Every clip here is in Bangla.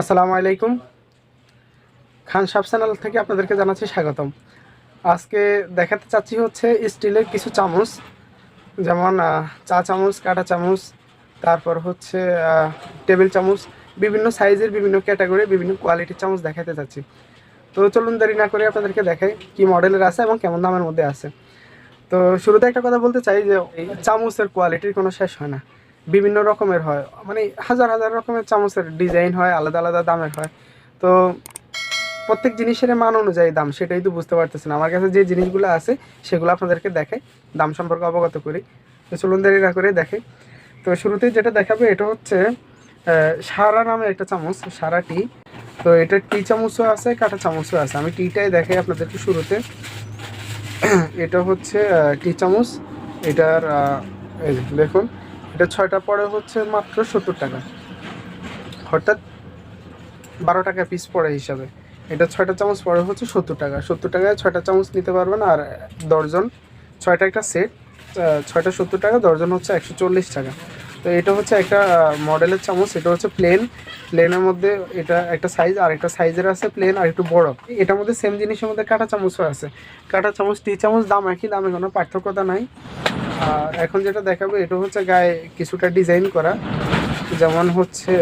আসসালামু আলাইকুম। খান সাব চ্যানেল থেকে আপনাদেরকে জানাচ্ছি স্বাগতম। আজকে দেখাতে চাচ্ছি হচ্ছে স্টিলের কিছু চামচ, যেমন চা চামচ, কাঁটা চামচ, তারপর হচ্ছে টেবিল চামচ, বিভিন্ন সাইজের বিভিন্ন ক্যাটাগরি বিভিন্ন কোয়ালিটির চামচ দেখাতে চাচ্ছি। তো চলুন দেরি না করে আপনাদেরকে দেখাই কি মডেলের আছে এবং কেমন দামের মধ্যে আছে। তো শুরুতে একটা কথা বলতে চাই যে চামচের কোয়ালিটির কোনো শেষ হয় না। বিভিন্ন রকমের হয়। মানে হাজার হাজার রকমের চামচের ডিজাইন হয়, আলাদা আলাদা দামের হয়। তো প্রত্যেক জিনিসের মান অনুযায়ী দাম, সেটাই তো বুঝতে পারতেছেন। আমার কাছে যে জিনিসগুলো আছে, সেগুলো আপনাদেরকে দেখাই। দাম সম্পর্কে অবগত করি। তো চলুন দেরি না করে দেখাই তো শুরুতেই যেটা দেখাবে, এটা হচ্ছে সারা নামে একটা চামচ, সারা টি। তো এটা টি চামচও আছে, কাঁটা চামচও আছে। আমি টিটাই দেখাই আপনাদেরকে শুরুতে। এটা হচ্ছে টি চামচ। এটার দেখুন। এটা ছয়টা পড়ে হচ্ছে মাত্র সত্তর টাকা। অর্থাৎ বারো টাকা পিস পড়ে হিসাবে। এটা ছয়টা চামচ পরে হচ্ছে সত্তর টাকা। সত্তর টাকায় ছয়টা চামচ নিতে পারবেন আর দশজন, ছয়টা একটা সেট ছয়টা সত্তর টাকা, দশজন হচ্ছে একশো চল্লিশ টাকা। তো এটা হচ্ছে একটা মডেলের চামচ, এটা হচ্ছে প্লেন প্লেনের মধ্যে এটা একটা সাইজ আর একটা সাইজের আছে প্লেন আর একটু বড়। এটার মধ্যে সেম জিনিসের মধ্যে কাঁটা চামচও আছে। কাঁটা চামচ, টি চামচ, দাম একই, দামে কোনো পার্থক্যতা নাই। আর এখন যেটা দেখাবো, এটা হচ্ছে গায়ে কিছুটা ডিজাইন করা। যেমন হচ্ছে,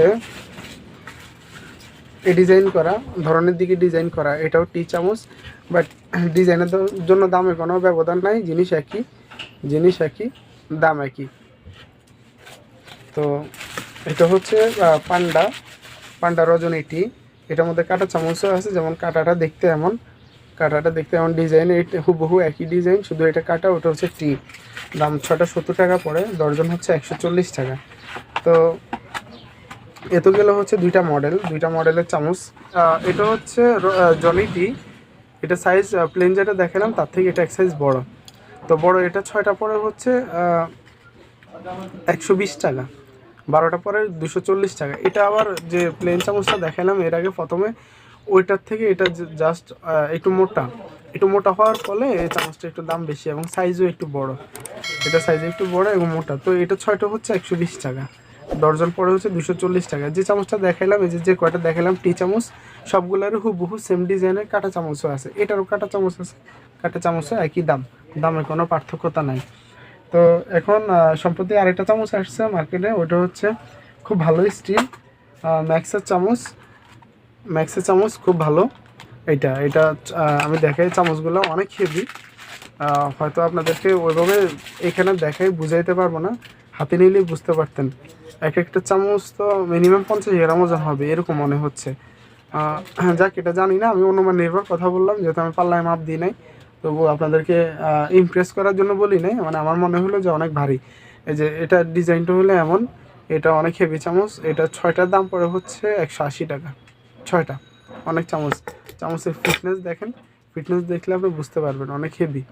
এই ডিজাইন করা, ধরনের দিকে ডিজাইন করা। এটাও টি চামচ বাট ডিজাইনের জন্য দামে কোনো ব্যবধান নাই, জিনিস একই জিনিস একই, দাম একই। তো এটা হচ্ছে পান্ডা পান্ডা রজনী টি। এটার মধ্যে কাটা চামচও আছে, যেমন কাটাটা দেখতে এমন। কাটাটা দেখতে এমন ডিজাইন এটা হুবহু একই ডিজাইন, শুধু এটা কাটা, ওটা হচ্ছে টি। দাম ছটা সত্তর টাকা পড়ে, দর্জন হচ্ছে একশো চল্লিশ টাকা। তো এত গেল হচ্ছে দুইটা মডেল, দুইটা মডেলের চামচ। এটা হচ্ছে জনি টি। এটা সাইজ প্লেন যেটা দেখালাম, তার থেকে এটা এক সাইজ বড়। তো বড়, এটা ছয়টা পরে হচ্ছে একশো বিশ টাকা। বারোটা পরে দুশো চল্লিশ টাকা। এটা আবার যে প্লেন চামচটা দেখালাম, এর আগে প্রথমে ওইটার থেকে এটা জাস্ট একটু মোটা। একটু মোটা হওয়ার ফলে এই চামচটা একটু দাম বেশি এবং সাইজও একটু বড়। এটা সাইজ একটু বড় এবং মোটা। তো এটা ছয়টা হচ্ছে একশো বিশ টাকা। দর্জন পরে হচ্ছে দুশো চল্লিশ টাকা। যে চামচটা দেখাইলাম এই যে যে কয়টা দেখালাম, টি চামচ, সবগুলোরই হুবহু সেম ডিজাইনের কাঁটা চামচও আছে। এটারও কাঁটা চামচ আছে, কাঁটা চামচও একই দাম। দামে কোনো পার্থক্যতা নাই। তো এখন সম্প্রতি আরেকটা চামচ আসছে মার্কেটে ওটা হচ্ছে খুব ভালো স্টিল ম্যাক্সের চামচ। ম্যাক্সের চামচ খুব ভালো। এটা এটা আমি দেখাই চামচগুলো, অনেক হেভি হয়তো আপনাদেরকে ওইভাবে এখানে দেখাই বুঝাইতে পারব না। হাতে নিলেই বুঝতে পারতেন। এক একটা চামচ তো মিনিমাম পঞ্চাশ গ্রাম ওজন হবে, এরকম মনে হচ্ছে। যাক, এটা জানি না, আমি অনুমান নির্ভর কথা বললাম, যেহেতু আমি পাল্লায় মাপ দিই নাই। তবু আপনাদেরকে ইমপ্রেস করার জন্য বলি নাই মানে আমার মনে হলো যে অনেক ভারী। এই যে এটা ডিজাইনটা হলো এমন, এটা অনেক হেভি চামচ, এটা ছয়টার দাম পড়ে হচ্ছে একশো আশি টাকা। ছয়টা, অনেক চামচ। চামচের ফিটনেস দেখেন ফিটনেস দেখলে আপনি বুঝতে পারবেন, অনেক হেভি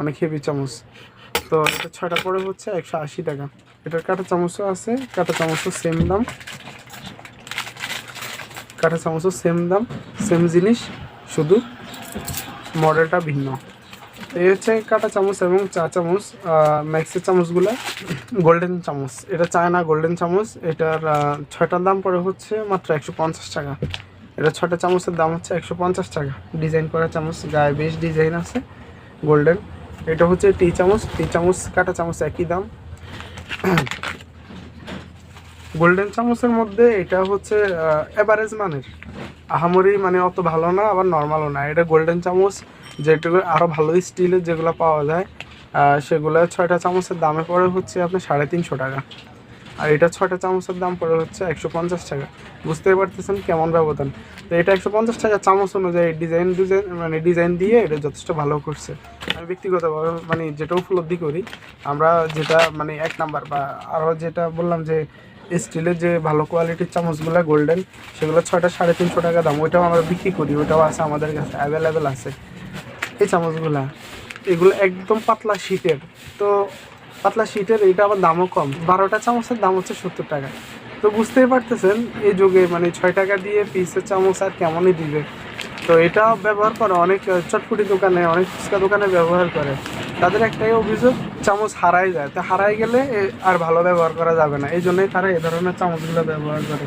অনেক হেভি চামচ। তো এটা ছয়টা পড়ে হচ্ছে একশো আশি টাকা। এটার কাঁটা চামচও আছে, কাঁটা চামচও সেম দাম। কাঁটা চামচও সেম দাম সেম জিনিস, শুধু মডেলটা ভিন্ন। এই হচ্ছে কাঁটা চামচ এবং চা চামচ ম্যাক্সের চামচগুলো, গোল্ডেন চামচ। এটা চায়না গোল্ডেন চামচ। এটার ছয়টার দাম পড়ে হচ্ছে মাত্র একশো পঞ্চাশ টাকা। এটা ছয়টা চামচের দাম হচ্ছে একশো পঞ্চাশ টাকা। ডিজাইন করা চামচ, গায়ে বেশ ডিজাইন আছে, গোল্ডেন। এটা হচ্ছে টি চামচ। টি চামচ, কাটা চামচ একই দাম। গোল্ডেন চামচের মধ্যে এটা হচ্ছে অ্যাভারেজ মানের। আহামরি মানে অত ভালো না, আবার নর্মালও না। এটা গোল্ডেন চামচ যেটুকু আরও ভালো স্টিলের যেগুলো পাওয়া যায় সেগুলো ছয়টা চামচের দামে পড়ে হচ্ছে আপনার সাড়ে তিনশো টাকা। আর এটা ছয়টা চামচের দাম পড়ে হচ্ছে একশো পঞ্চাশ টাকা। বুঝতেই পারতেছেন কেমন ব্যবধান। তো এটা একশো পঞ্চাশ টাকা চামচ অনুযায়ী ডিজাইন ডিজাইন মানে ডিজাইন দিয়ে এটা যথেষ্ট ভালো করছে। আমি ব্যক্তিগতভাবে মানে যেটা উপলব্ধি করি, আমরা যেটা মানে এক নাম্বার বা আরও যেটা বললাম যে স্টিলের যে ভালো কোয়ালিটির চামচগুলো গোল্ডেন সেগুলো ছয়টা সাড়ে তিনশো টাকা দাম। ওইটাও আমরা বিক্রি করি, ওইটাও আছে আমাদের কাছে অ্যাভেলেবেল আছে। এই চামচগুলা, এগুলো একদম পাতলা শীতের। তো পাতলা শীতের এটা আবার দামও কম। বারোটা চামচের দাম হচ্ছে সত্তর টাকা। তো বুঝতেই পারতেছেন, এই যুগে মানে ছয় টাকা দিয়ে পিসের চামচ আর কেমনই দিবে। তো এটা ব্যবহার করে অনেক, চটপটি দোকানে, অনেক ফুচকা দোকানে ব্যবহার করে। তাদের একটাই অভিযোগ, চামচ হারাই যায়। তো হারাই গেলে আর ভালো ব্যবহার করা যাবে না। এই জন্যই তারা এই ধরনের চামচগুলো ব্যবহার করে।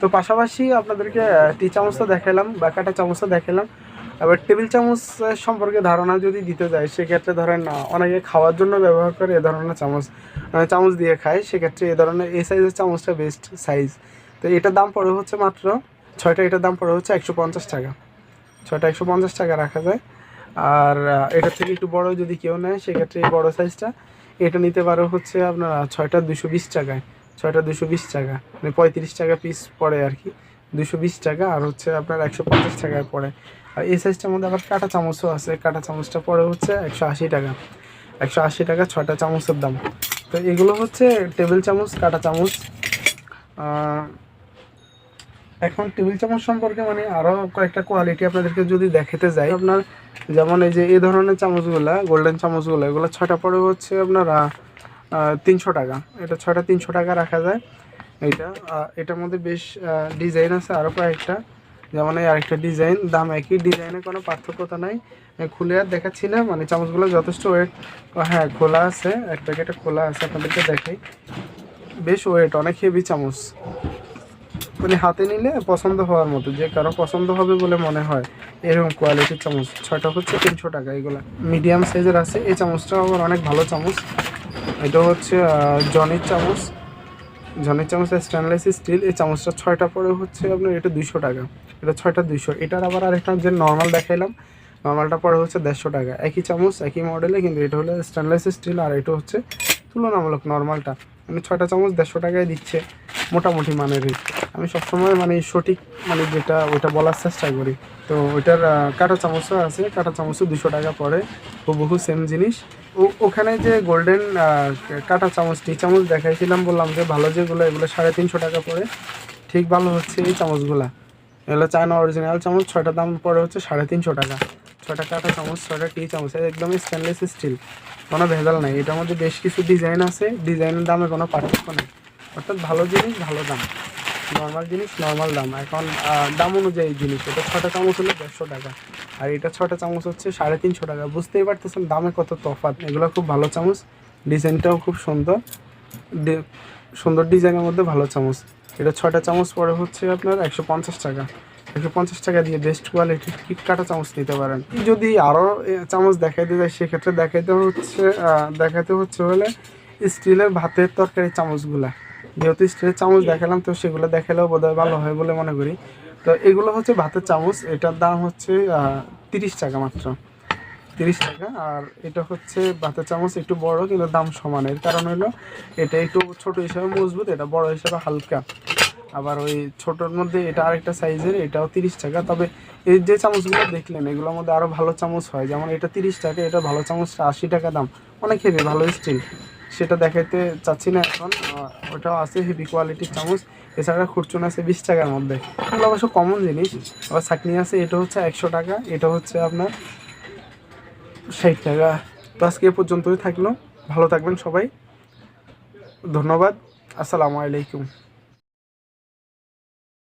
তো পাশাপাশি আপনাদেরকে টি চামচ তো দেখালাম, বা কাটা চামচটা দেখালাম। আবার টেবিল চামচ সম্পর্কে ধারণা যদি দিতে যায়, সেক্ষেত্রে ধরেন অনেকে খাওয়ার জন্য ব্যবহার করে এ ধরনের চামচ চামচ দিয়ে খায়। সেক্ষেত্রে এ ধরনের এই সাইজের চামচটা বেস্ট সাইজ তো এটার দাম পড়ে হচ্ছে মাত্র, ছয়টা এটার দাম পড়ে হচ্ছে একশো পঞ্চাশ টাকা। ছয়টা একশো পঞ্চাশ টাকা রাখা যায়। আর এটার থেকে একটু বড় যদি কেউ নেয়, সেক্ষেত্রে এই বড় সাইজটা এটা নিতে পারো হচ্ছে আপনার ছয়টা দুশো বিশ টাকায়, ছয়টা দুশো বিশ টাকা মানে পঁয়ত্রিশ টাকা পিস পড়ে আর কি, দুশো বিশ টাকা আর হচ্ছে আপনার একশো পঞ্চাশ টাকায় পড়ে। আর এই সাইজটার মধ্যে আবার কাটা চামচও আছে, কাটা চামচটা পড়ে হচ্ছে একশো আশি টাকা, একশো আশি টাকা ছয়টা চামচের দাম। তো এগুলো হচ্ছে টেবিল চামচ, কাটা চামচ এখন টেবিল চামচ সম্পর্কে মানে আরও কয়েকটা কোয়ালিটি আপনাদেরকে যদি দেখাতে যাই, আপনার যেমন এই যে এই ধরনের চামচগুলা গোল্ডেন চামচগুলো, এগুলো ছয়টা পড়ে হচ্ছে আপনার তিনশো টাকা। এটা ছয়টা তিনশো টাকা রাখা যায়। এটা এটার মধ্যে বেশ ডিজাইন আছে আরও কয়েকটা। যেমন এই আরেকটা ডিজাইন দাম একই। ডিজাইনে কোনো পার্থক্যতা নাই। খুলে আর দেখাচ্ছি না মানে চামচগুলো যথেষ্ট ওয়েট হ্যাঁ খোলা আছে। এক প্যাকেটে খোলা আছে, আপনাদেরকে দেখাই। বেশ ওয়েট অনেক হেভি চামচ। মানে হাতে নিলে পছন্দ হওয়ার মতো, যে কারও পছন্দ হবে বলে মনে হয়। এরকম কোয়ালিটির চামচ, ছয়টা হচ্ছে তিনশো টাকা, এগুলো মিডিয়াম সাইজের আছে। এই চামচটা আবার অনেক ভালো চামচ। এটা হচ্ছে জনির চামচ। জনের চামচ স্টেনলেস স্টিল এই চামচটা ছয়টা পরে হচ্ছে আপনার এটা দুইশো টাকা। এটা ছয়টা দুইশো। এটার আবার আরেকটা যে নর্মাল দেখাইলাম নর্মালটা পরে হচ্ছে দেড়শো টাকা। একই চামচ, একই মডেলে কিন্তু এটা হলো স্টেনলেস স্টিল আর এটা হচ্ছে তুলনামূলক নর্মালটা মানে ছয়টা চামচ দেড়শো টাকায় দিচ্ছে, মোটামুটি মানেরই আমি সবসময় মানে সঠিক মানে যেটা, ওইটা বলার চেষ্টা করি। তো ওইটার কাঁটা চামচও আছে, কাঁটা চামচও দুশো টাকা পড়ে, হুবহু সেম জিনিস। ও, ওখানে যে গোল্ডেন কাঁটা চামচ, টি চামচ দেখাইছিলাম, বললাম যে ভালো যেগুলো, এগুলো সাড়ে তিনশো টাকা পড়ে। ঠিক ভালো হচ্ছে এই চামচগুলা। এগুলো চায়না অরিজিনাল চামচ, ছয়টা দাম পড়ে হচ্ছে সাড়ে তিনশো টাকা। ছয়টা কাঁটা চামচ, ছয়টা টি চামচ এটা একদম স্টেনলেস স্টিল কোনো ভেজাল নাই। এটার মধ্যে বেশ কিছু ডিজাইন আছে। ডিজাইনের দামে কোনো পার্থক্য নেই। অর্থাৎ ভালো জিনিস, ভালো দাম। নর্মাল জিনিস, নর্মাল দাম। এখন দাম অনুযায়ী জিনিস। এটা ছটা চামচ হলো দেড়শো টাকা। আর এটা ছটা চামচ হচ্ছে সাড়ে তিনশো টাকা। বুঝতেই পারতেছেন দামে কত তফাৎ। এগুলো খুব ভালো চামচ। ডিজাইনটাও খুব সুন্দর। সুন্দর ডিজাইনের মধ্যে ভালো চামচ। এটা ছটা চামচ পরে হচ্ছে আপনার একশো পঞ্চাশ টাকা। একশো পঞ্চাশ টাকা দিয়ে বেস্ট কোয়ালিটির কিট কাটা চামচ নিতে পারেন। যদি আরও চামচ দেখাইতে যায় সেক্ষেত্রে দেখাইতে হচ্ছে দেখাতে হচ্ছে হলে স্টিলের ভাতের তরকারি চামচগুলা। যেহেতু স্টিলের চামচ দেখালাম তো সেগুলো দেখালেও বোধহয় ভালো হয় বলে মনে করি। তো এগুলো হচ্ছে ভাতের চামচ এটার দাম হচ্ছে তিরিশ টাকা মাত্র। তিরিশ টাকা আর এটা হচ্ছে ভাতের চামচ একটু বড় কিন্তু দাম সমান। এর কারণ হলো এটা একটু ছোট হিসাবে মজবুত এটা বড় হিসাবে হালকা। আবার ওই ছোটোর মধ্যে এটা আরেকটা সাইজের এটাও তিরিশ টাকা। তবে এই যে চামচগুলো দেখলেন এগুলোর মধ্যে আরও ভালো চামচ হয়। যেমন এটা তিরিশ টাকা এটা ভালো চামচটা আশি টাকা দাম। অনেক হেভি ভালো স্টিল সেটা দেখাইতে চাচ্ছি না এখন। ওটাও আছে হেভি কোয়ালিটির চামচ। এছাড়া খুরচুন আছে বিশ টাকার মধ্যে। এগুলো অবশ্য কমন জিনিস। আবার চাকনি আছে, এটা হচ্ছে একশো টাকা, এটা হচ্ছে আপনার ষাট টাকা। তো আজকে এ পর্যন্তই থাকল। ভালো থাকবেন সবাই। ধন্যবাদ। আসসালামু আলাইকুম।